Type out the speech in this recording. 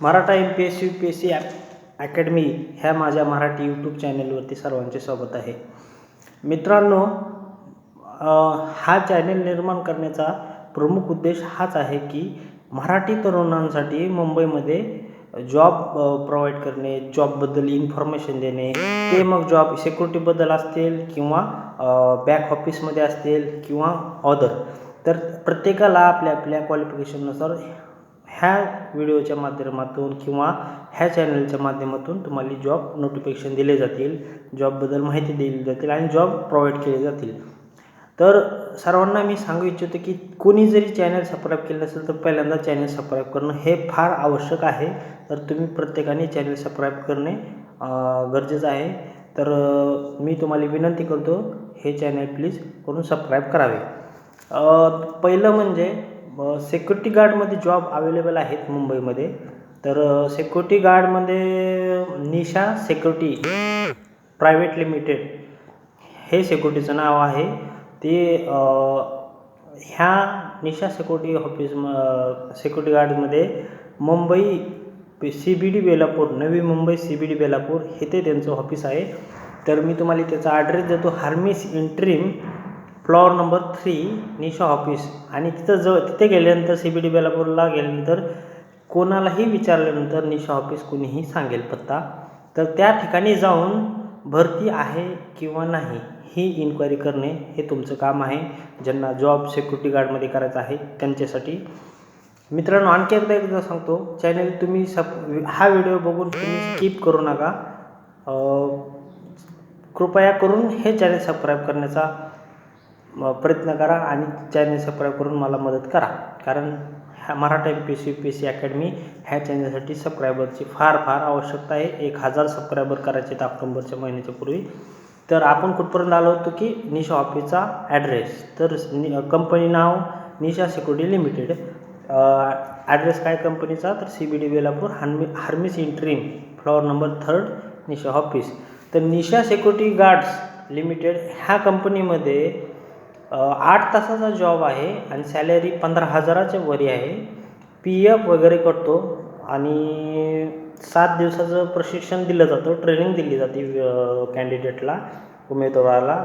Maratha M P S U P S C academy ह्या माझ्या Marathi YouTube चॅनेलवरती सर्वांचे स्वागत आहे. मित्रांनो हा चॅनेल निर्माण करण्याचा प्रमुख उद्देश हाच आहे की मराठी तरुणांसाठी मुंबईमध्ये जॉब प्रोव्हाइड करणे जॉबबद्दल इन्फॉर्मेशन देणे ते मग जॉब सिक्युरिटीबद्दल असतील किंवा बॅक ऑफिसमध्ये असतील किंवा ऑदर तर प्रत्येकाला आपल्या आपल्या क्वालिफिकेशननुसार ह्या व्हिडिओच्या माध्यमातून किंवा ह्या चॅनलच्या माध्यमातून तुम्हाला जॉब नोटिफिकेशन दिले जातील जॉबबद्दल माहिती दिली जातील आणि जॉब प्रोव्हाइड केले जातील. तर सर्वांना मी सांगू इच्छितो की कोणी जरी चॅनल सबस्क्राईब केलं नसेल तर पहिल्यांदा चॅनल सबस्क्राईब करणं हे फार आवश्यक आहे. तर तुम्ही प्रत्येकाने चॅनल सबस्क्राईब करणे गरजेचं आहे. तर मी तुम्हाला विनंती करतो हे चॅनल प्लीज करून सबस्क्राईब करावे. पहिलं म्हणजे सिक्युरिटी गार्डमध्ये जॉब अवेलेबल आहेत मुंबईमध्ये. तर सिक्युरिटी गार्डमध्ये निशा सेक्युरिटी प्रायव्हेट लिमिटेड हे सिक्युरिटीचं नाव आहे. ते ह्या Nisha security office security गार्डमध्ये Mumbai C B D Belapur Navi Mumbai C B D Belapur इथे त्यांचं ऑफिस आहे. तर मी तुम्हाला त्याचा ॲड्रेस देतो. Hermes Atrium floor number three Nisha office. आणि तिथं जवळ तिथे गेल्यानंतर सी बी डी बेलापूरला गेल्यानंतर कोणालाही विचारल्यानंतर निशा ऑफिस कुणीही सांगेल पत्ता. तर त्या ठिकाणी जाऊन भरती आहे किंवा नाही ही इन्क्वायरी करणे हे तुमचं काम आहे. ज्यांना जॉब सिक्युरिटी गार्डमध्ये करायचं आहे त्यांच्यासाठी. मित्रांनो आणखी एकदा एकदा सांगतो चॅनल तुम्ही सब हा व्हिडिओ बघून तुम्ही स्किप करू नका. कृपया करून हे चॅनल सबस्क्राईब करण्याचा प्रयत्न करा आणि चॅनल सबस्क्राईब करून मला मदत करा. कारण ह्या Maratha M P C P C academy ह्या चॅनलसाठी सबस्क्रायबरची फार फार आवश्यकता आहे. एक हजार सबस्क्रायबर करायचे आहेत ऑक्टोबरच्या महिन्याच्या पूर्वी. तर आपण कुठपर्यंत आलो होतो की निशा ऑफिसचा ॲड्रेस तर नि कंपनी नाव निशा सिक्युरिटी लिमिटेड. ॲड्रेस काय कंपनीचा तर C B D Belapur army Hermes Atrium floor number third Nisha office तर निशा सिक्युरिटी गार्ड्स लिमिटेड ह्या कंपनीमध्ये आठ तासाचा जॉब आहे आणि सॅलरी पंधरा हजाराच्या वरी आहे. पी एफ वगैरे करतो आणि सात दिवसाचं प्रशिक्षण दिलं जातं ट्रेनिंग दिली जाते कॅन्डिडेटला उमेदवाराला.